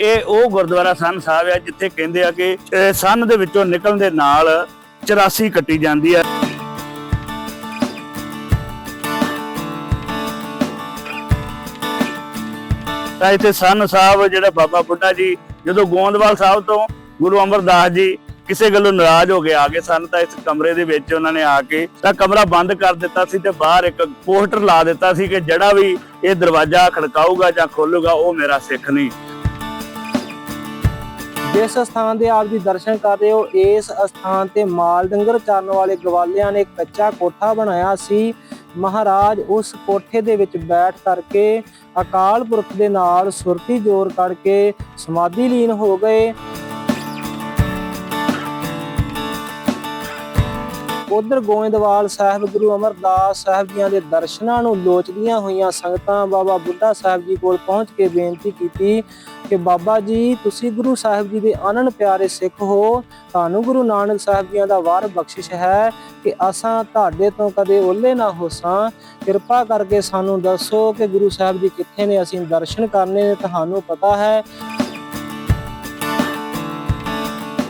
ਇਹ ਉਹ ਗੁਰਦੁਆਰਾ ਸੰਨ ਸਾਹਿਬ ਆ ਜਿੱਥੇ ਕਹਿੰਦੇ ਆ ਕਿ ਸੰਨ ਦੇ ਵਿੱਚੋਂ ਨਿਕਲਣ ਦੇ ਨਾਲ 84 ਕੱਟੀ ਜਾਂਦੀ ਹੈ। ਤਾਂ ਇੱਥੇ ਸੰਨ ਸਾਹਿਬ ਜਿਹੜਾ ਬਾਬਾ ਬੁੱਢਾ ਜੀ, ਜਦੋਂ ਗੋਂਦਵਾਲ ਸਾਹਿਬ ਤੋਂ ਗੁਰੂ ਅਮਰਦਾਸ ਜੀ ਕਿਸੇ ਗੱਲੋਂ ਨਾਰਾਜ਼ ਹੋ ਕੇ ਆ ਗਏ ਸਨ, ਤਾਂ ਇਸ ਕਮਰੇ ਦੇ ਵਿੱਚ ਉਹਨਾਂ ਨੇ ਆ ਕੇ ਤਾਂ ਕਮਰਾ ਬੰਦ ਕਰ ਦਿੱਤਾ ਸੀ ਤੇ ਬਾਹਰ ਇੱਕ ਪੋਸਟਰ ਲਾ ਦਿੱਤਾ ਸੀ ਕਿ ਜਿਹੜਾ ਵੀ ਇਹ ਦਰਵਾਜ਼ਾ ਖੜਕਾਊਗਾ ਜਾਂ ਖੋਲੂਗਾ, ਉਹ ਮੇਰਾ ਸਿੱਖ ਨਹੀਂ। ਜਿਸ ਸਥਾਨ ਦੇ ਆਪ ਜੀ ਦਰਸ਼ਨ ਕਰ ਰਹੇ ਹੋ, ਇਸ ਸਥਾਨ ਤੇ ਮਾਲ ਡੰਗਰ ਚਾਰਨ ਵਾਲੇ ਗਵਾਲਿਆਂ ਨੇ ਕੱਚਾ ਕੋਠਾ ਬਣਾਇਆ ਸੀ। ਮਹਾਰਾਜ ਉਸ ਕੋਠੇ ਦੇ ਵਿੱਚ ਬੈਠ ਕਰਕੇ ਅਕਾਲ ਪੁਰਖ ਦੇ ਨਾਲ ਸੁਰਤੀ ਜੋਰ ਕਰਕੇ ਸਮਾਧੀ ਲੀਨ ਹੋ ਗਏ। ਉਧਰ ਗੋਇੰਦਵਾਲ ਸਾਹਿਬ, ਗੁਰੂ ਅਮਰਦਾਸ ਸਾਹਿਬ ਜੀਆਂ ਦੇ ਦਰਸ਼ਨਾਂ ਨੂੰ ਲੋਚਦੀਆਂ ਹੋਈਆਂ ਸੰਗਤਾਂ ਬਾਬਾ ਬੁੱਢਾ ਸਾਹਿਬ ਜੀ ਕੋਲ ਪਹੁੰਚ ਕੇ ਬੇਨਤੀ ਕੀਤੀ ਕਿ ਬਾਬਾ ਜੀ, ਤੁਸੀਂ ਗੁਰੂ ਸਾਹਿਬ ਜੀ ਦੇ ਆਨੰਦ ਪਿਆਰੇ ਸਿੱਖ ਹੋ। ਤੁਹਾਨੂੰ ਗੁਰੂ ਨਾਨਕ ਸਾਹਿਬ ਜੀਆਂ ਦਾ ਵਾਰ ਬਖਸ਼ਿਸ਼ ਹੈ ਕਿ ਅਸਾਂ ਤੁਹਾਡੇ ਤੋਂ ਕਦੇ ਓਲੇ ਨਾ ਹੋਸਾਂ। ਕਿਰਪਾ ਕਰਕੇ ਸਾਨੂੰ ਦੱਸੋ ਕਿ ਗੁਰੂ ਸਾਹਿਬ ਜੀ ਕਿੱਥੇ ਨੇ? ਅਸੀਂ ਦਰਸ਼ਨ ਕਰਨੇ ਨੇ, ਤੁਹਾਨੂੰ ਪਤਾ ਹੈ।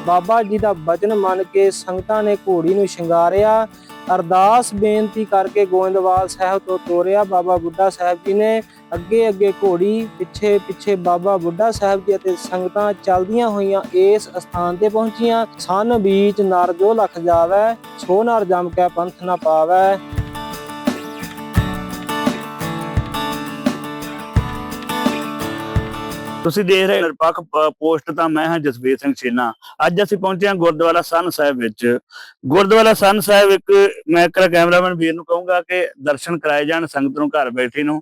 ਬਾਬਾ ਜੀ ਦਾ ਬਚਨ ਮੰਨ ਕੇ ਸੰਗਤਾਂ ਨੇ ਘੋੜੀ ਨੂੰ ਸ਼ਿੰਗਾਰਿਆ। ਅਰਦਾਸ ਬੇਨਤੀ ਕਰਕੇ ਗੋਇੰਦਵਾਲ ਸਾਹਿਬ ਤੋਂ ਤੋਰਿਆ। ਬਾਬਾ ਬੁੱਢਾ ਸਾਹਿਬ ਜੀ ਨੇ ਅੱਗੇ ਅੱਗੇ ਘੋੜੀ, ਪਿੱਛੇ ਪਿੱਛੇ ਬਾਬਾ ਬੁੱਢਾ ਸਾਹਿਬ ਜੀ ਅਤੇ ਸੰਗਤਾਂ ਚੱਲਦੀਆਂ ਹੋਈਆਂ ਇਸ ਸਥਾਨ ਤੇ ਪਹੁੰਚੀਆਂ। ਸਨ ਬੀਚ ਨਰ ਜੋ ਲਖ ਜਾਵੇ ਸੋ ਨਰ ਜਮ ਕੇ ਪੰਥ ਨਾ ਪਾਵੇ। ਤੁਸੀਂ ਦੇਖ ਰਹੇ ਨਿਰਪੱਖ ਪੋਸਟ ਤਾਂ ਮੈਂ ਹਾਂ ਜਸਵੀਰ ਸਿੰਘ ਛੇਨਾ। ਅੱਜ ਅਸੀਂ ਪਹੁੰਚੇ ਹਾਂ ਗੁਰਦੁਆਰਾ ਸੰਨ ਸਾਹਿਬ ਵਿੱਚ। ਗੁਰਦੁਆਰਾ ਸੰਨ ਸਾਹਿਬ ਇੱਕ ਮੈਂ ਕਰ ਕੈਮਰਾਮੈਨ ਵੀਰ ਨੂੰ ਕਹੂੰਗਾ ਕਿ ਦਰਸ਼ਨ ਕਰਾਏ ਜਾਣ ਸੰਗਤ ਨੂੰ ਘਰ ਬੈਠੇ ਨੂੰ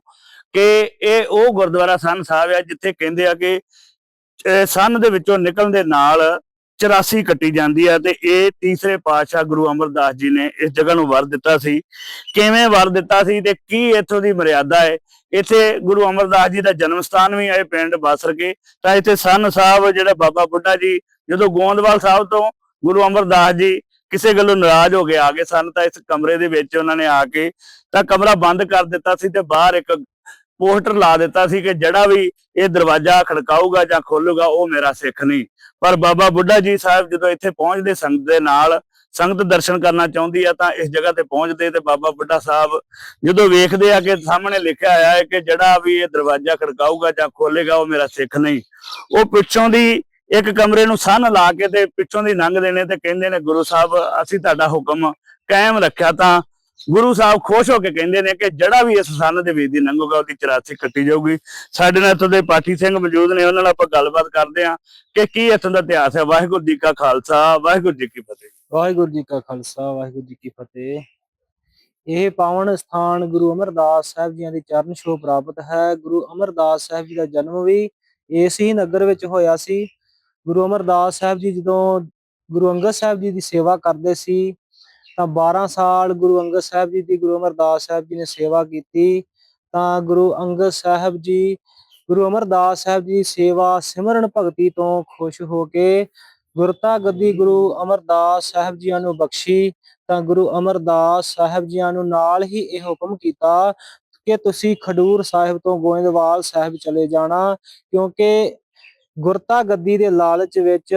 ਕਿ ਇਹ ਉਹ ਗੁਰਦੁਆਰਾ ਸੰਨ ਸਾਹਿਬ ਆ ਜਿੱਥੇ ਕਹਿੰਦੇ ਆ ਕਿ ਅਹ, ਸੰਨ ਦੇ ਵਿੱਚੋਂ ਨਿਕਲਣ ਦੇ ਨਾਲ 84 ਕੱਟੀ ਜਾਂਦੀ ਹੈ ਤੇ ਇਹ ਤੀਸਰੇ ਪਾਤਸ਼ਾਹ ਗੁਰੂ ਅਮਰਦਾਸ ਜੀ ਨੇ ਇਸ ਜਗ੍ਹਾ ਨੂੰ ਵਰ ਦਿੱਤਾ ਸੀ। ਕਿਵੇਂ ਵਰ ਦਿੱਤਾ ਸੀ ਤੇ ਕੀ ਇੱਥੋਂ ਦੀ ਮਰਿਆਦਾ ਹੈ ਇੱਥੇ ਗੁਰੂ ਅਮਰਦਾਸ ਜੀ ਦਾ ਜਨਮ ਸਥਾਨ ਵੀ ਹੈ ਪਿੰਡ ਬਾਸਰਕੇ। ਤਾਂ ਇੱਥੇ ਸੰਨ ਸਾਹਿਬ ਜਿਹੜਾ ਬਾਬਾ ਬੁੱਢਾ ਜੀ, ਜਦੋਂ ਗੋਂਦਵਾਲ ਸਾਹਿਬ ਤੋਂ ਗੁਰੂ ਅਮਰਦਾਸ ਜੀ ਕਿਸੇ ਗੱਲੋਂ ਨਾਰਾਜ਼ ਹੋ ਕੇ ਆ ਗਏ ਸਨ, ਤਾਂ ਇਸ ਕਮਰੇ ਦੇ ਵਿੱਚ ਉਹਨਾਂ ਨੇ ਆ ਕੇ ਤਾਂ ਕਮਰਾ ਬੰਦ ਕਰ ਦਿੱਤਾ ਸੀ ਤੇ ਬਾਹਰ ਇੱਕ ਪੋਸਟਰ ਲਾ ਦਿੱਤਾ ਸੀ ਕਿ ਜਿਹੜਾ ਵੀ ਇਹ ਦਰਵਾਜ਼ਾ ਖੜਕਾਊਗਾ ਜਾਂ ਖੋਲੂਗਾ, ਉਹ ਮੇਰਾ ਸਿੱਖ ਨਹੀਂ। ਪਰ ਬਾਬਾ ਬੁੱਢਾ ਜੀ ਸਾਹਿਬ ਜਦੋਂ ਇੱਥੇ ਪਹੁੰਚਦੇ ਸੰਗਤ ਦੇ ਨਾਲ ਸੰਗਤ ਦਰਸ਼ਨ ਕਰਨਾ ਚਾਹੁੰਦੀ ਆ ਤਾਂ ਇਸ ਜਗ੍ਹਾ ਤੇ ਪਹੁੰਚਦੇ ਤੇ ਬਾਬਾ ਬੁੱਢਾ ਸਾਹਿਬ ਜਦੋਂ ਵੇਖਦੇ ਆ ਕਿ ਸਾਹਮਣੇ ਲਿਖਿਆ ਹੋਇਆ ਹੈ ਕਿ ਜਿਹੜਾ ਵੀ ਇਹ ਦਰਵਾਜ਼ਾ ਖੜਕਾਊਗਾ ਜਾਂ ਖੋਲੇਗਾ ਉਹ ਮੇਰਾ ਸਿੱਖ ਨਹੀਂ। ਉਹ ਪਿੱਛੋਂ ਦੀ ਇੱਕ ਕਮਰੇ ਨੂੰ ਸੰਨ ਲਾ ਕੇ ਤੇ ਪਿੱਛੋਂ ਦੀ ਲੰਘਦੇ ਨੇ ਤੇ ਕਹਿੰਦੇ ਨੇ, ਗੁਰੂ ਸਾਹਿਬ, ਅਸੀਂ ਤੁਹਾਡਾ ਹੁਕਮ ਕਾਇਮ ਰੱਖਿਆ ਤਾਂ ਗੁਰੂ ਸਾਹਿਬ ਖੁਸ਼ ਹੋ ਕੇ ਕਹਿੰਦੇ ਨੇ ਕਿ ਜਿਹੜਾ ਵੀ ਇਸ ਸੰਨ ਦੇ ਵਿੱਚ ਦੀ ਲੰਘੂਗਾ ਉਹਦੀ 84 ਕੱਟੀ ਜਾਊਗੀ। ਸਾਡੇ ਨਾਲ ਇੱਥੋਂ ਦੇ ਪਾਠੀ ਸਿੰਘ ਮੌਜੂਦ ਨੇ, ਉਹਨਾਂ ਨਾਲ ਆਪਾਂ ਗੱਲਬਾਤ ਕਰਦੇ ਹਾਂ ਕਿ ਕੀ ਇੱਥੋਂ ਦਾ ਇਤਿਹਾਸ ਹੈ। ਵਾਹਿਗੁਰੂ ਜੀ ਕਾ ਖਾਲਸਾ, ਵਾਹਿਗੁਰੂ ਜੀ ਕੀ ਫਤਿਹ। ਵਾਹਿਗੁਰੂ ਜੀ ਕਾ ਖਾਲਸਾ, ਵਾਹਿਗੁਰੂ ਜੀ ਕੀ ਫਤਿਹ। ਇਹ ਪਾਵਨ ਸਥਾਨ ਗੁਰੂ ਅਮਰਦਾਸ ਸਾਹਿਬ ਜੀਆਂ ਦੀ ਚਰਨ ਛੋਹ ਪ੍ਰਾਪਤ ਹੈ। ਗੁਰੂ ਅਮਰਦਾਸ ਸਾਹਿਬ ਜੀ ਦਾ ਜਨਮ ਵੀ ਇਸ ਹੀ ਨਗਰ ਵਿੱਚ ਹੋਇਆ ਸੀ। ਗੁਰੂ ਅਮਰਦਾਸ ਸਾਹਿਬ ਜੀ ਜਦੋਂ ਗੁਰੂ ਅੰਗਦ ਸਾਹਿਬ ਜੀ ਦੀ ਸੇਵਾ ਕਰਦੇ ਸੀ, ਤਾਂ 12 ਸਾਲ ਗੁਰੂ ਅੰਗਦ ਸਾਹਿਬ ਜੀ ਦੀ, ਗੁਰੂ ਅਮਰਦਾਸ ਸਾਹਿਬ ਜੀ ਨੇ ਸੇਵਾ ਕੀਤੀ। ਤਾਂ ਗੁਰੂ ਅੰਗਦ ਸਾਹਿਬ ਜੀ, ਗੁਰੂ ਅਮਰਦਾਸ ਸਾਹਿਬ ਜੀ ਦੀ ਸੇਵਾ ਸਿਮਰਨ ਭਗਤੀ ਤੋਂ ਖੁਸ਼ ਹੋ ਕੇ ਗੁਰਤਾ ਗੱਦੀ ਗੁਰੂ ਅਮਰਦਾਸ ਸਾਹਿਬ ਜੀਆਂ ਨੂੰ ਬਖਸ਼ੀ, ਤਾਂ ਗੁਰੂ ਅਮਰਦਾਸ ਸਾਹਿਬ ਜੀਆਂ ਨੂੰ ਨਾਲ ਹੀ ਇਹ ਹੁਕਮ ਕੀਤਾ ਕਿ ਤੁਸੀਂ ਖਡੂਰ ਸਾਹਿਬ ਤੋਂ ਗੋਇੰਦਵਾਲ ਸਾਹਿਬ ਚਲੇ ਜਾਣਾ, ਕਿਉਂਕਿ ਗੁਰਤਾ ਗੱਦੀ ਦੇ ਲਾਲਚ ਵਿੱਚ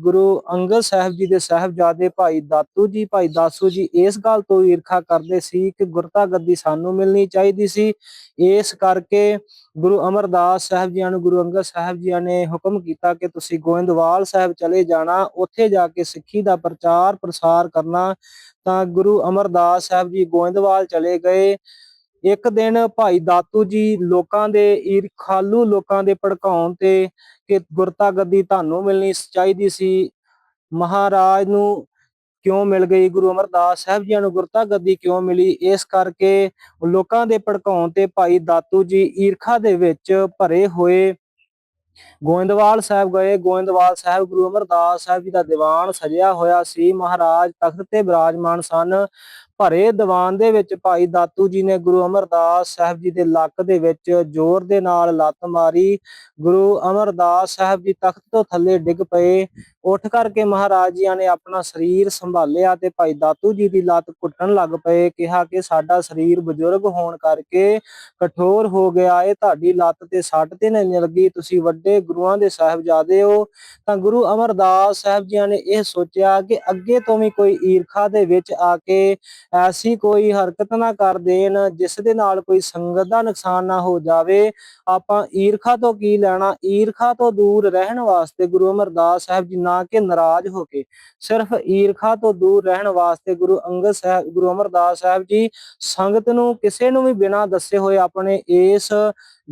ਗੁਰੂ ਅੰਗਦ ਸਾਹਿਬ ਜੀ ਦੇ ਸਾਹਿਬਜ਼ਾਦੇ ਭਾਈ ਦਾਤੂ ਜੀ, ਭਾਈ ਦਾਸੂ ਜੀ ਇਸ ਗੱਲ ਤੋਂ ਈਰਖਾ ਕਰਦੇ ਸੀ ਕਿ ਗੁਰਤਾ ਗੱਦੀ ਸਾਨੂੰ ਮਿਲਣੀ ਚਾਹੀਦੀ ਸੀ। ਇਸ ਕਰਕੇ ਗੁਰੂ ਅਮਰਦਾਸ ਸਾਹਿਬ ਜੀਆਂ ਨੂੰ, ਗੁਰੂ ਅੰਗਦ ਸਾਹਿਬ ਜੀਆਂ ਨੇ ਹੁਕਮ ਕੀਤਾ ਕਿ ਤੁਸੀਂ ਗੋਇੰਦਵਾਲ ਸਾਹਿਬ ਚਲੇ ਜਾਣਾ, ਉੱਥੇ ਜਾ ਕੇ ਸਿੱਖੀ ਦਾ ਪ੍ਰਚਾਰ ਪ੍ਰਸਾਰ ਕਰਨਾ ਤਾਂ ਗੁਰੂ ਅਮਰਦਾਸ ਸਾਹਿਬ ਜੀ ਗੋਇੰਦਵਾਲ ਚਲੇ ਗਏ। ਇੱਕ ਦਿਨ ਭਾਈ ਦਾਤੂ ਜੀ ਲੋਕਾਂ ਦੇ ਈਰਖਾਲੂ ਲੋਕਾਂ ਦੇ ਭੜਕਾਉਣ ਤੇ ਕਿ ਗੁਰਤਾ ਗੱਦੀ ਤੁਹਾਨੂੰ ਮਿਲਣੀ ਚਾਹੀਦੀ ਸੀ। ਮਹਾਰਾਜ ਨੂੰ ਕਿਉਂ ਮਿਲ ਗਈ? ਗੁਰੂ ਅਮਰਦਾਸ ਸਾਹਿਬ ਜੀ ਨੂੰ ਗੁਰਤਾ ਗੱਦੀ ਕਿਉਂ ਮਿਲੀ? ਇਸ ਕਰਕੇ ਲੋਕਾਂ ਦੇ ਭੜਕਾਉਣ ਤੇ ਭਾਈ ਦਾਤੂ ਜੀ ਈਰਖਾ ਦੇ ਵਿੱਚ ਭਰੇ ਹੋਏ ਗੋਇੰਦਵਾਲ ਸਾਹਿਬ ਗਏ। ਗੋਇੰਦਵਾਲ ਸਾਹਿਬ ਗੁਰੂ ਅਮਰਦਾਸ ਸਾਹਿਬ ਜੀ ਦਾ ਦੀਵਾਨ ਸਜਿਆ ਹੋਇਆ ਸੀ। ਮਹਾਰਾਜ ਤਖਤ ਤੇ ਬਿਰਾਜਮਾਨ ਸਨ। ਭਰੇ ਦੀਵਾਨ ਦੇ ਵਿੱਚ ਭਾਈ ਦਾਤੂ ਜੀ ਨੇ ਗੁਰੂ ਅਮਰਦਾਸ ਸਾਹਿਬ ਜੀ ਦੇ ਲੱਕ ਦੇ ਵਿੱਚ ਜ਼ੋਰ ਦੇ ਨਾਲ ਲੱਤ ਮਾਰੀ। ਗੁਰੂ ਅਮਰਦਾਸ ਸਾਹਿਬ ਜੀ ਤਖਤ ਤੋਂ ਥੱਲੇ ਡਿੱਗ ਪਏ। ਉੱਠ ਕਰਕੇ ਮਹਾਰਾਜ ਜੀਆਂ ਨੇ ਆਪਣਾ ਸਰੀਰ ਸੰਭਾਲਿਆ ਤੇ ਭਾਈ ਦਾਤੂ ਜੀ ਦੀ ਲੱਤ ਕੁੱਟਣ ਲੱਗ ਪਏ। ਕਿਹਾ ਕਿ ਸਾਡਾ ਸਰੀਰ ਬਜ਼ੁਰਗ ਹੋਣ ਕਰਕੇ ਕਠੋਰ ਹੋ ਗਿਆ। ਇਹ ਤੁਹਾਡੀ ਲੱਤ ਤੇ ਸੱਟ ਤੇ ਨਹੀਂ ਲੱਗੀ। ਤੁਸੀਂ ਵੱਡੇ ਗੁਰੂਆਂ ਦੇ ਸਾਹਿਬਜ਼ਾਦੇ ਹੋ। ਤਾਂ ਗੁਰੂ ਅਮਰਦਾਸ ਸਾਹਿਬ ਜੀਆਂ ਨੇ ਇਹ ਸੋਚਿਆ ਕਿ ਅੱਗੇ ਤੋਂ ਵੀ ਕੋਈ ਈਰਖਾ ਦੇ ਵਿੱਚ ਆ ਕੇ ਐਸੀ ਕੋਈ ਹਰਕਤ ਨਾ ਕਰ ਦੇਣ, ਜਿਸ ਦੇ ਨਾਲ ਕੋਈ ਸੰਗਤ ਦਾ ਨੁਕਸਾਨ ਨਾ ਹੋ ਜਾਵੇ। ਆਪਾਂ ਈਰਖਾ ਤੋਂ ਕੀ ਲੈਣਾ? ਈਰਖਾ ਤੋਂ ਦੂਰ ਰਹਿਣ ਵਾਸਤੇ ਗੁਰੂ ਅਮਰਦਾਸ ਸਾਹਿਬ ਜੀ ਨਾ ਕਿ ਨਾਰਾਜ਼ ਹੋ ਕੇ। ਸਿਰਫ ਈਰਖਾ ਤੋਂ ਦੂਰ ਰਹਿਣ ਵਾਸਤੇ ਗੁਰੂ ਅੰਗਦ ਸਾਹਿਬ, ਗੁਰੂ ਅਮਰਦਾਸ ਸਾਹਿਬ ਜੀ ਸੰਗਤ ਨੂੰ ਕਿਸੇ ਨੂੰ ਵੀ ਬਿਨਾਂ ਦੱਸੇ ਹੋਏ ਆਪਣੇ ਇਸ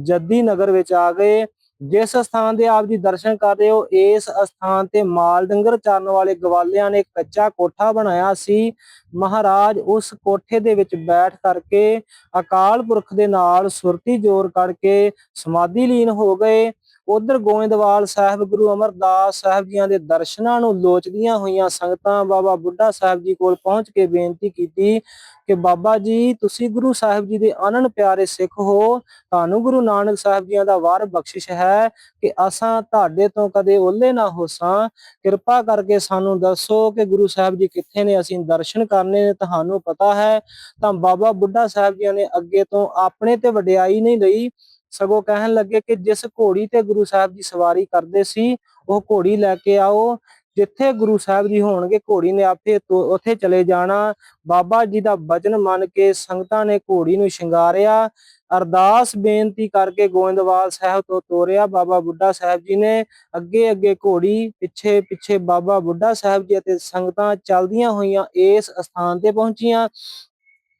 ਜੱਦੀ ਨਗਰ ਵਿੱਚ ਆ ਗਏ। ਜਿਸ ਸਥਾਨ ਦੇ ਆਪ ਜੀ ਦਰਸ਼ਨ ਕਰ ਰਹੇ ਹੋ, ਇਸ ਸਥਾਨ ਤੇ ਮਾਲ ਡੰਗਰ ਚਾਰਨ ਵਾਲੇ ਗਵਾਲਿਆਂ ਨੇ ਕੱਚਾ ਕੋਠਾ ਬਣਾਇਆ ਸੀ। ਮਹਾਰਾਜ ਉਸ ਕੋਠੇ ਦੇ ਵਿੱਚ ਬੈਠ ਕਰਕੇ ਅਕਾਲ ਪੁਰਖ ਦੇ ਨਾਲ ਸੁਰਤੀ ਜੋਰ ਕਰਕੇ ਸਮਾਧੀ ਲੀਨ ਹੋ ਗਏ। ਉਧਰ ਗੋਇੰਦਵਾਲ ਸਾਹਿਬ, ਗੁਰੂ ਅਮਰਦਾਸ ਸਾਹਿਬ ਜੀਆਂ ਦੇ ਦਰਸ਼ਨਾਂ ਨੂੰ ਲੋਚਦੀਆਂ ਹੋਈਆਂ ਸੰਗਤਾਂ ਬਾਬਾ ਬੁੱਢਾ ਸਾਹਿਬ ਜੀ ਕੋਲ ਪਹੁੰਚ ਕੇ ਬੇਨਤੀ ਕੀਤੀ ਕਿ ਬਾਬਾ ਜੀ, ਤੁਸੀਂ ਗੁਰੂ ਸਾਹਿਬ ਜੀ ਦੇ ਅਨਨ ਪਿਆਰੇ ਸਿੱਖ ਹੋ। ਤੁਹਾਨੂੰ ਗੁਰੂ ਨਾਨਕ ਸਾਹਿਬ ਜੀਆਂ ਦਾ ਵਾਰ ਬਖਸ਼ਿਸ਼ ਹੈ ਕਿ ਅਸਾਂ ਤੁਹਾਡੇ ਤੋਂ ਕਦੇ ਓਲੇ ਨਾ ਹੋਸਾਂ। ਕਿਰਪਾ ਕਰਕੇ ਸਾਨੂੰ ਦੱਸੋ ਕਿ ਗੁਰੂ ਸਾਹਿਬ ਜੀ ਕਿੱਥੇ ਨੇ, ਅਸੀਂ ਦਰਸ਼ਨ ਕਰਨੇ ਨੇ, ਤੁਹਾਨੂੰ ਪਤਾ ਹੈ। ਤਾਂ ਬਾਬਾ ਬੁੱਢਾ ਸਾਹਿਬ ਜੀ ਨੇ ਅੱਗੇ ਤੋਂ ਆਪਣੇ ਤੇ ਵਡਿਆਈ ਨਹੀਂ ਲਈ। ਸਗੋਂ ਕਹਿਣ ਲੱਗੇ ਕਿ ਜਿਸ ਘੋੜੀ ਤੇ ਗੁਰੂ ਸਾਹਿਬ ਜੀ ਸਵਾਰੀ ਕਰਦੇ ਸੀ, ਉਹ ਘੋੜੀ ਲੈ ਕੇ ਆਓ। ਜਿੱਥੇ ਗੁਰੂ ਸਾਹਿਬ ਜੀ ਹੋਣਗੇ, ਘੋੜੀ ਨੇ ਆਪੇ ਉੱਥੇ ਚਲੇ ਜਾਣਾ। ਬਾਬਾ ਜੀ ਦਾ ਬਚਨ ਮੰਨ ਕੇ ਸੰਗਤਾਂ ਨੇ ਘੋੜੀ ਨੂੰ ਸ਼ਿੰਗਾਰਿਆ। ਅਰਦਾਸ ਬੇਨਤੀ ਕਰਕੇ ਗੋਇੰਦਵਾਲ ਸਾਹਿਬ ਤੋਂ ਤੋਰਿਆ। ਬਾਬਾ ਬੁੱਢਾ ਸਾਹਿਬ ਜੀ ਨੇ ਅੱਗੇ ਅੱਗੇ ਘੋੜੀ ਪਿੱਛੇ ਪਿੱਛੇ ਬਾਬਾ ਬੁੱਢਾ ਸਾਹਿਬ ਜੀ ਅਤੇ ਸੰਗਤਾਂ ਚੱਲਦੀਆਂ ਹੋਈਆਂ ਇਸ ਸਥਾਨ ਤੇ ਪਹੁੰਚੀਆਂ।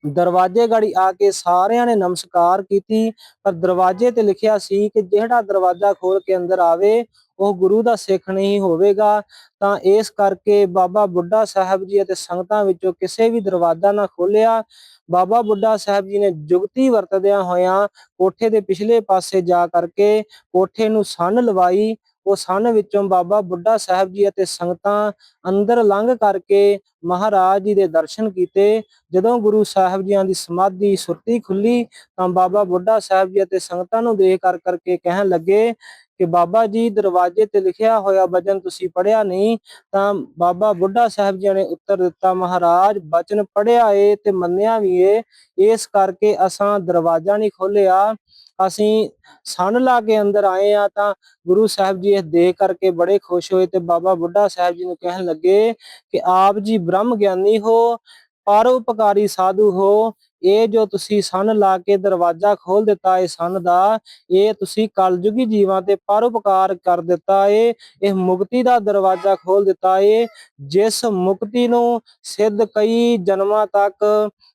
ਦਰਵਾਜ਼ੇ ਗਾੜੀ ਆ ਕੇ ਸਾਰਿਆਂ ਨੇ ਨਮਸਕਾਰ ਕੀਤੀ, ਪਰ ਦਰਵਾਜ਼ੇ ਤੇ ਲਿਖਿਆ ਸੀ ਕਿ ਜਿਹੜਾ ਦਰਵਾਜ਼ਾ ਖੋਲ ਕੇ ਅੰਦਰ ਆਵੇ, ਉਹ ਗੁਰੂ ਦਾ ਸਿੱਖ ਨਹੀਂ ਹੋਵੇਗਾ। ਤਾਂ ਇਸ ਕਰਕੇ ਬਾਬਾ ਬੁੱਢਾ ਸਾਹਿਬ ਜੀ ਅਤੇ ਸੰਗਤਾਂ ਵਿੱਚੋਂ ਕਿਸੇ ਵੀ ਦਰਵਾਜ਼ਾ ਨਾ ਖੋਲਿਆ ਬਾਬਾ ਬੁੱਢਾ ਸਾਹਿਬ ਜੀ ਨੇ ਜੁਗਤੀ ਵਰਤਦਿਆਂ ਹੋਇਆਂ ਕੋਠੇ ਦੇ ਪਿਛਲੇ ਪਾਸੇ ਜਾ ਕਰਕੇ ਕੋਠੇ ਨੂੰ ਸੰਨ ਲਵਾਈ। ਉਹ ਸੰਨ ਵਿੱਚੋਂ ਬਾਬਾ ਬੁੱਢਾ ਸਾਹਿਬ ਜੀ ਅਤੇ ਸੰਗਤਾਂ ਅੰਦਰ ਲੰਘ ਕਰਕੇ ਮਹਾਰਾਜ ਜੀ ਦੇ ਦਰਸ਼ਨ ਕੀਤੇ। ਜਦੋਂ ਗੁਰੂ ਸਾਹਿਬ ਜੀਆਂ ਦੀ ਸਮਾਧੀ ਸੁਰਤੀ ਖੁੱਲੀ ਤਾਂ ਬਾਬਾ ਬੁੱਢਾ ਸਾਹਿਬ ਜੀ ਅਤੇ ਸੰਗਤਾਂ ਨੂੰ ਦੇਖ ਕਰ ਕਰਕੇ ਕਹਿਣ ਲੱਗੇ ਕਿ ਬਾਬਾ ਜੀ, ਦਰਵਾਜ਼ੇ ਤੇ ਲਿਖਿਆ ਹੋਇਆ ਬਚਨ ਤੁਸੀਂ ਪੜਿਆ ਨਹੀਂ ਤਾਂ ਬਾਬਾ ਬੁੱਢਾ ਸਾਹਿਬ ਜੀ ਨੇ ਉੱਤਰ ਦਿੱਤਾ, ਮਹਾਰਾਜ ਬਚਨ ਪੜਿਆ ਏ ਤੇ ਮੰਨਿਆ ਵੀ ਏ। ਇਸ ਕਰਕੇ ਅਸਾਂ ਦਰਵਾਜ਼ਾ ਨਹੀਂ ਖੋਲਿਆ ਅਸੀਂ ਸਨ ਲਾ ਕੇ ਅੰਦਰ ਆਏ ਆ ਤਾਂ ਗੁਰੂ ਸਾਹਿਬ ਜੀ ਇਹ ਦੇਖ ਕਰਕੇ ਬੜੇ ਖੁਸ਼ ਹੋਏ ਤੇ ਬਾਬਾ ਬੁੱਢਾ ਸਾਹਿਬ ਜੀ ਨੂੰ ਕਹਿਣ ਲੱਗੇ ਕਿ ਆਪ ਜੀ ਬ੍ਰਹਮ ਗਿਆਨੀ ਹੋ, ਪਰਉਪਕਾਰੀ ਸਾਧੂ ਹੋ ਇਹ ਜੋ ਤੁਸੀਂ ਸੰਨ ਲਾ ਕੇ ਦਰਵਾਜ਼ਾ ਖੋਲ ਦਿੱਤਾ ਏ ਸੰਨ ਦਾ, ਇਹ ਤੁਸੀਂ ਕਲਯੁਗੀ ਜੀਵਾਂ ਤੇ ਪਰਉਪਕਾਰ ਕਰ ਦਿੱਤਾ ਏ, ਇਹ ਮੁਕਤੀ ਦਾ ਦਰਵਾਜ਼ਾ ਖੋਲ ਦਿੱਤਾ ਏ, ਜਿਸ ਮੁਕਤੀ ਨੂੰ ਸਿੱਧ ਕਈ ਜਨਮਾਂ ਤੱਕ,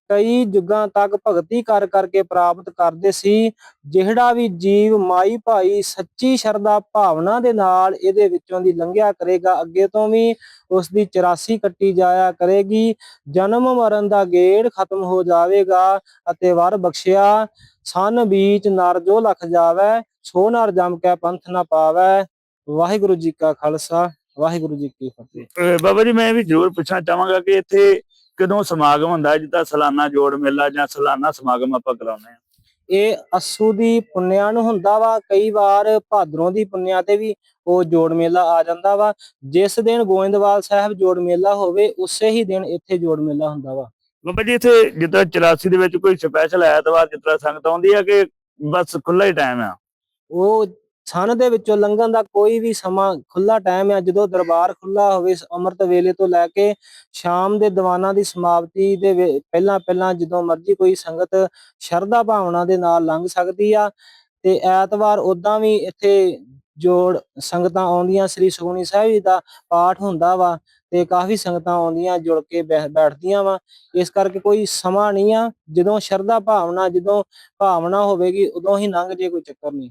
ਕਈ ਯੁੱਗਾਂ ਤੱਕ ਭਗਤੀ ਕਰ ਕਰਕੇ ਪ੍ਰਾਪਤ ਕਰਦੇ ਸੀ, ਜਿਹੜਾ ਵੀ ਜੀਵ ਮਾਈ ਭਾਈ ਸੱਚੀ ਸ਼ਰਧਾ ਭਾਵਨਾ ਦੇ ਨਾਲ ਇਹਦੇ ਵਿੱਚੋਂ ਦੀ ਲੰਘਿਆ ਕਰੇਗਾ, ਅੱਗੇ ਤੋਂ ਵੀ ਉਸ ਦੀ 84 ਕੱਟੀ ਜਾਇਆ ਕਰੇਗੀ, ਜਨਮ ਮਰਨ ਦਾ ਗੇੜ ਖਤਮ ਹੋ ਜਾਵੇਗਾ। ਅਤੇ ਵਰ ਬਖਸ਼ਿਆ ਸਨ ਬੀਚ ਨਰ ਜੋ ਲਖ ਜਾਵੇ ਸੋ ਨਰ ਜਮ ਕੇ ਪੰਥ ਨਾ ਪਾਵੇ। ਵਾਹਿਗੁਰੂ ਜੀ ਕਾ ਖਾਲਸਾ ਵਾਹਿਗੁਰੂ ਜੀ ਕੀ ਫਤਿਹ। ਬਾਬਾ ਜੀ ਮੈਂ ਵੀ ਜ਼ਰੂਰ ਪੁੱਛਣਾ ਚਾਹਾਂਗਾ ਕਿ ਇੱਥੇ ਕਦੋਂ ਸਮਾਗਮ ਹੁੰਦਾ ਜਿੱਦਾਂ ਸਾਲਾਨਾ ਜੋੜ ਮੇਲਾ ਜਾਂ ਸਾਲਾਨਾ ਸਮਾਗਮ ਆਪਾਂ ਕਰਾਉਂਦੇ ਆ ਇਹ ਅਸੂ ਦੀ ਪੁੰਨਿਆ ਨੂੰ ਹੁੰਦਾ ਵਾ ਕਈ ਵਾਰ ਭਾਦਰੋਂ ਦੀ ਪੁੰਨਿਆ ਤੇ ਵੀ ਉਹ ਜੋੜ ਮੇਲਾ ਆ ਜਾਂਦਾ ਵਾ। ਜਿਸ ਦਿਨ ਗੋਇੰਦਵਾਲ ਸਾਹਿਬ ਜੋੜ ਮੇਲਾ ਹੋਵੇ ਉਸੇ ਹੀ ਦਿਨ ਇੱਥੇ ਜੋੜ ਮੇਲਾ ਹੁੰਦਾ ਵਾ। ਬਾਬਾ ਜੀ, ਇੱਥੇ ਜਿੱਦਾਂ 84 ਦੇ ਵਿੱਚ ਕੋਈ ਸਪੈਸ਼ਲ ਐਤਵਾਰ ਜਿੱਦਾਂ ਸੰਗਤ ਆਉਂਦੀ ਆ ਕਿ ਬਸ ਖੁੱਲਾ ਹੀ ਟਾਈਮ ਆ? ਉਹ ਸਨ ਦੇ ਵਿੱਚੋਂ ਲੰਘਣ ਦਾ ਕੋਈ ਵੀ ਸਮਾਂ ਖੁੱਲਾ ਟਾਈਮ ਹੈ ਜਦੋਂ ਦਰਬਾਰ ਖੁੱਲਾ ਹੋਵੇ, ਅੰਮ੍ਰਿਤ ਵੇਲੇ ਤੋਂ ਲੈ ਕੇ ਸ਼ਾਮ ਦੇ ਦੀਵਾਨਾਂ ਦੀ ਸਮਾਪਤੀ ਦੇ ਪਹਿਲਾਂ ਪਹਿਲਾਂ ਜਦੋਂ ਮਰਜ਼ੀ ਕੋਈ ਸੰਗਤ ਸ਼ਰਧਾ ਭਾਵਨਾ ਦੇ ਨਾਲ ਲੰਘ ਸਕਦੀ ਆ ਤੇ ਐਤਵਾਰ ਉਦਾਂ ਵੀ ਇੱਥੇ ਜੋੜ ਸੰਗਤਾਂ ਆਉਂਦੀਆਂ। ਸ੍ਰੀ ਸੁਖਮਨੀ ਸਾਹਿਬ ਜੀ ਦਾ ਪਾਠ ਹੁੰਦਾ ਵਾ ਤੇ ਕਾਫੀ ਸੰਗਤਾਂ ਆਉਂਦੀਆਂ ਜੁੜ ਕੇ ਬੈਠ- ਬੈਠਦੀਆਂ ਵਾ। ਇਸ ਕਰਕੇ ਕੋਈ ਸਮਾਂ ਨਹੀਂ ਆ ਜਦੋਂ ਸ਼ਰਧਾ ਭਾਵਨਾ ਜਦੋਂ ਭਾਵਨਾ ਹੋਵੇਗੀ ਉਦੋਂ ਹੀ ਲੰਘ ਜੇ ਕੋਈ ਚੱਕਰ ਨਹੀਂ।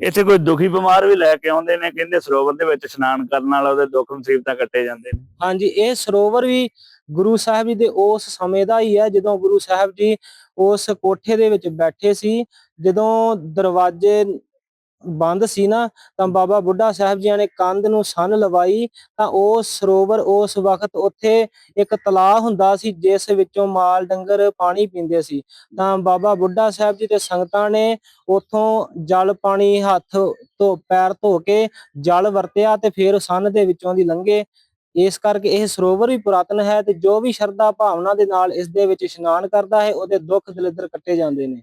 ਇੱਥੇ ਕੋਈ ਦੁਖੀ ਬਿਮਾਰ ਵੀ ਲੈ ਕੇ ਆਉਂਦੇ ਨੇ ਕਹਿੰਦੇ ਸਰੋਵਰ ਦੇ ਵਿੱਚ ਇਸ਼ਨਾਨ ਕਰਨ ਨਾਲ ਉਹਦੇ ਦੁੱਖ ਮੁਸੀਬਤਾਂ ਕੱਟੇ ਜਾਂਦੇ ਨੇ। ਹਾਂਜੀ ਇਹ ਸਰੋਵਰ ਵੀ ਗੁਰੂ ਸਾਹਿਬ ਜੀ ਦੇ ਉਸ ਸਮੇਂ ਦਾ ਹੀ ਹੈ ਜਦੋਂ ਗੁਰੂ ਸਾਹਿਬ ਜੀ ਉਸ ਕੋਠੇ ਦੇ ਵਿੱਚ ਬੈਠੇ ਸੀ ਜਦੋਂ ਦਰਵਾਜ਼ੇ ਬੰਦ ਸੀ ਨਾ, ਤਾਂ ਬਾਬਾ ਬੁੱਢਾ ਸਾਹਿਬ ਜੀਆਂ ਨੇ ਕੰਧ ਨੂੰ ਸੰਨ ਲਵਾਈ, ਤਾਂ ਉਹ ਸਰੋਵਰ ਉਸ ਵਕਤ ਉੱਥੇ ਇੱਕ ਤਲਾਅ ਹੁੰਦਾ ਸੀ, ਜਿਸ ਵਿੱਚੋਂ ਮਾਲ ਡੰਗਰ ਪਾਣੀ ਪੀਂਦੇ ਸੀ। ਤਾਂ ਬਾਬਾ ਬੁੱਢਾ ਸਾਹਿਬ ਜੀ ਤੇ ਸੰਗਤਾਂ ਨੇ ਉਥੋਂ ਜਲ ਪਾਣੀ ਹੱਥ ਧੋ, ਪੈਰ ਧੋ ਕੇ ਜਲ ਵਰਤਿਆ ਤੇ ਫਿਰ ਸੰਨ ਦੇ ਵਿੱਚੋਂ ਦੀ ਲੰਘੇ। ਇਸ ਕਰਕੇ ਇਹ ਸਰੋਵਰ ਵੀ ਪੁਰਾਤਨ ਹੈ ਤੇ ਜੋ ਵੀ ਸ਼ਰਧਾ ਭਾਵਨਾ ਦੇ ਨਾਲ ਇਸ ਦੇ ਵਿੱਚ ਇਸ਼ਨਾਨ ਕਰਦਾ ਹੈ, ਉਹਦੇ ਦੁੱਖ ਦਲਿੱਦਰ ਕੱਟੇ ਜਾਂਦੇ ਨੇ।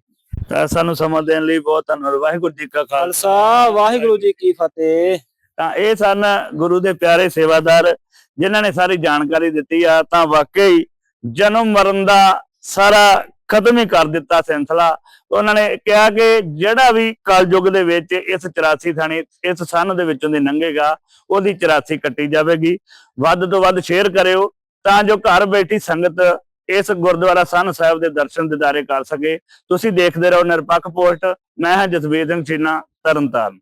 ਤਾਂ ਸਾਨੂੰ ਸਮਾਂ ਦੇਣ ਲਈ ਬਹੁਤ ਧੰਨਵਾਦ। ਵਾਹਿਗੁਰੂ ਜੀ ਕਾ ਖਾਲਸਾ। ਵਾਹਿਗੁਰੂ ਜੀ ਕੀ ਫਤਿਹ। ਤਾਂ ਇਹ ਸਨ ਗੁਰੂ ਦੇ ਪਿਆਰੇ ਸੇਵਾਦਾਰ ਜਿਨ੍ਹਾਂ ਨੇ ਸਾਰੀ ਜਾਣਕਾਰੀ ਦਿੱਤੀ ਆ। ਤਾਂ ਵਾਕਈ ਜਨਮ ਮਰਨ ਦਾ ਸਾਰਾ ਖਤਮ ਹੀ ਕਰ ਦਿੱਤਾ ਸਿਲਸਿਲਾ। ਉਹਨਾਂ ਨੇ ਕਿਹਾ ਕਿ ਜਿਹੜਾ ਵੀ ਕਲਯੁਗ ਦੇ ਵਿੱਚ ਇਸ 84 ਥਾਣੀ ਇਸ ਸੰਨ ਦੇ ਵਿੱਚੋਂ ਦੀ ਲੰਘੇਗਾ ਉਹਦੀ 84 ਕੱਟੀ ਜਾਵੇਗੀ। ਵੱਧ ਤੋਂ ਵੱਧ ਸ਼ੇਅਰ ਕਰਿਓ। ਤਾਂ ਜੋ ਘਰ ਬੈਠੀ ਸੰਗਤ ਇਸ ਗੁਰਦੁਆਰਾ ਸੰਨ ਸਾਹਿਬ ਦੇ ਦਰਸ਼ਨ ਦਿਦਾਰੇ ਕਰ ਸਕੇ। ਤੁਸੀਂ ਦੇਖਦੇ ਰਹੋ ਨਿਰਪੱਖ ਪੋਸਟ। ਮੈਂ ਹਾਂ ਜਸਵੀਰ ਸਿੰਘ ਚੀਨਾ, ਤਰਨਤਾਰਨ।